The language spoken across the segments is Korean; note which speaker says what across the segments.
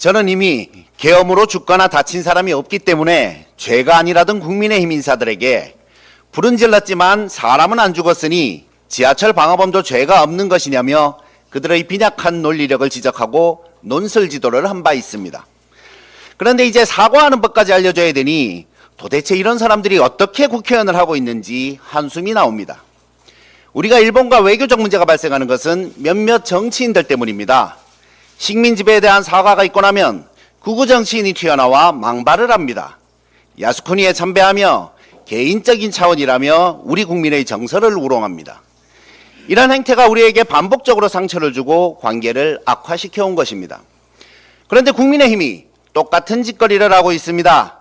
Speaker 1: 저는 이미 계엄으로 죽거나 다친 사람이 없기 때문에 죄가 아니라던 국민의힘 인사들에게 불은 질렀지만 사람은 안 죽었으니 지하철 방화범도 죄가 없는 것이냐며 그들의 빈약한 논리력을 지적하고 논설 지도를 한 바 있습니다. 그런데 이제 사과하는 법까지 알려줘야 되니 도대체 이런 사람들이 어떻게 국회의원을 하고 있는지 한숨이 나옵니다. 우리가 일본과 외교적 문제가 발생하는 것은 몇몇 정치인들 때문입니다. 식민 지배에 대한 사과가 있고 나면 구구 정치인이 튀어나와 망발을 합니다. 야스쿠니에 참배하며 개인적인 차원이라며 우리 국민의 정서를 우롱합니다. 이런 행태가 우리에게 반복적으로 상처를 주고 관계를 악화시켜 온 것입니다. 그런데 국민의힘이 똑같은 짓거리를 하고 있습니다.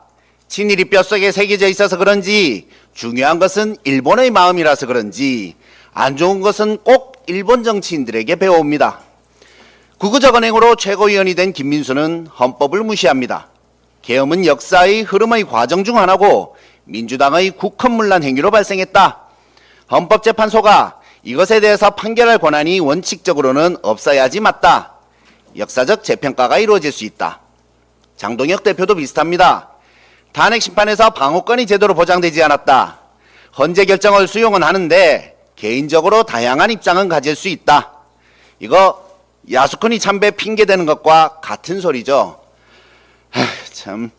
Speaker 1: 친일이 뼛속에 새겨져 있어서 그런지 중요한 것은 일본의 마음이라서 그런지 안 좋은 것은 꼭 일본 정치인들에게 배워옵니다. 구구적 언행으로 최고위원이 된 김민수는 헌법을 무시합니다. 계엄은 역사의 흐름의 과정 중 하나고 민주당의 국헌문란 행위로 발생했다. 헌법재판소가 이것에 대해서 판결할 권한이 원칙적으로는 없어야지 맞다. 역사적 재평가가 이루어질 수 있다. 장동혁 대표도 비슷합니다. 탄핵 심판에서 방어권이 제대로 보장되지 않았다. 헌재 결정을 수용은 하는데 개인적으로 다양한 입장은 가질 수 있다. 이거 야수콘이 참배 핑계대는 것과 같은 소리죠. 하, 참.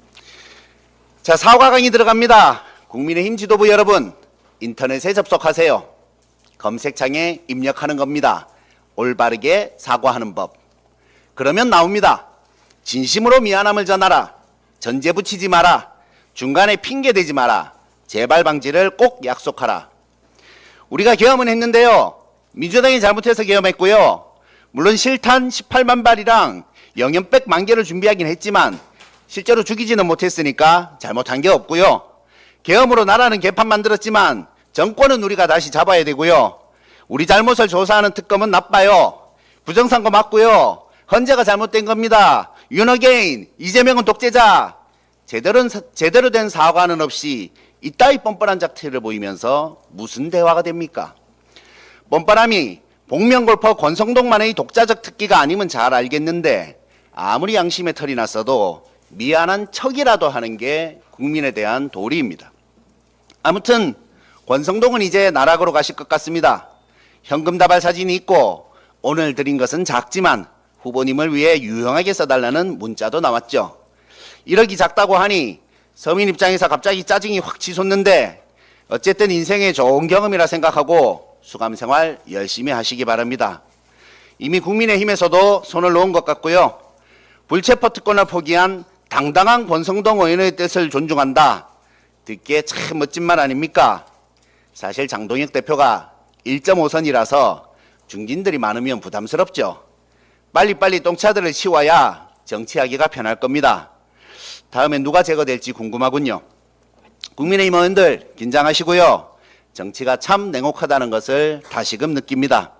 Speaker 1: 자, 사과 강의 들어갑니다. 국민의힘 지도부 여러분, 인터넷에 접속하세요. 검색창에 입력하는 겁니다. 올바르게 사과하는 법. 그러면 나옵니다. 진심으로 미안함을 전하라. 전제 붙이지 마라. 중간에 핑계 대지 마라. 재발 방지를 꼭 약속하라. 우리가 계엄은 했는데요. 민주당이 잘못해서 계엄했고요. 물론 실탄 18만 발이랑 영연백 만 개를 준비하긴 했지만 실제로 죽이지는 못했으니까 잘못한 게 없고요. 계엄으로 나라는 개판 만들었지만 정권은 우리가 다시 잡아야 되고요. 우리 잘못을 조사하는 특검은 나빠요. 부정선거 맞고요. 헌재가 잘못된 겁니다. 윤어게인, 이재명은 독재자. 제대로, 제대로 된 사과는 없이 이따위 뻔뻔한 작태를 보이면서 무슨 대화가 됩니까? 뻔뻔함이 복면골퍼 권성동만의 독자적 특기가 아니면 잘 알겠는데 아무리 양심의 털이 났어도 미안한 척이라도 하는 게 국민에 대한 도리입니다. 아무튼 권성동은 이제 나락으로 가실 것 같습니다. 현금 다발 사진이 있고 오늘 드린 것은 작지만 후보님을 위해 유용하게 써달라는 문자도 나왔죠. 1억이 작다고 하니 서민 입장에서 갑자기 짜증이 확 치솟는데 어쨌든 인생의 좋은 경험이라 생각하고 수감 생활 열심히 하시기 바랍니다. 이미 국민의힘에서도 손을 놓은 것 같고요. 불체포 특권을 포기한 당당한 권성동 의원의 뜻을 존중한다. 듣기에 참 멋진 말 아닙니까? 사실 장동혁 대표가 1.5선이라서 중진들이 많으면 부담스럽죠. 빨리빨리 똥차들을 치워야 정치하기가 편할 겁니다. 다음에 누가 제거될지 궁금하군요. 국민의힘 의원들 긴장하시고요. 정치가 참 냉혹하다는 것을 다시금 느낍니다.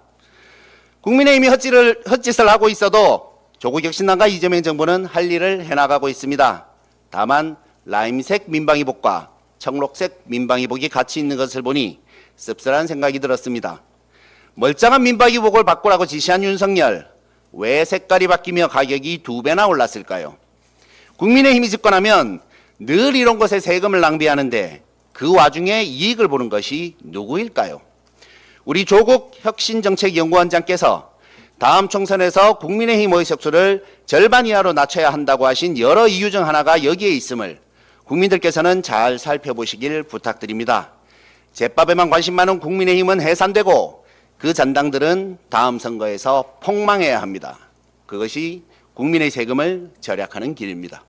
Speaker 1: 국민의힘이 헛짓을, 헛짓을 하고 있어도 조국 혁신당과 이재명 정부는 할 일을 해나가고 있습니다. 다만 라임색 민방위복과 청록색 민방위복이 같이 있는 것을 보니 씁쓸한 생각이 들었습니다. 멀쩡한 민방위복을 바꾸라고 지시한 윤석열, 왜 색깔이 바뀌며 가격이 두 배나 올랐을까요? 국민의힘이 집권하면 늘 이런 것에 세금을 낭비하는데 그 와중에 이익을 보는 것이 누구일까요? 우리 조국 혁신정책연구원장께서 다음 총선에서 국민의힘 의 석수를 절반 이하로 낮춰야 한다고 하신 여러 이유 중 하나가 여기에 있음을 국민들께서는 잘 살펴보시길 부탁드립니다. 제밥에만 관심 많은 국민의힘은 해산되고 그 잔당들은 다음 선거에서 폭망해야 합니다. 그것이 국민의 세금을 절약하는 길입니다.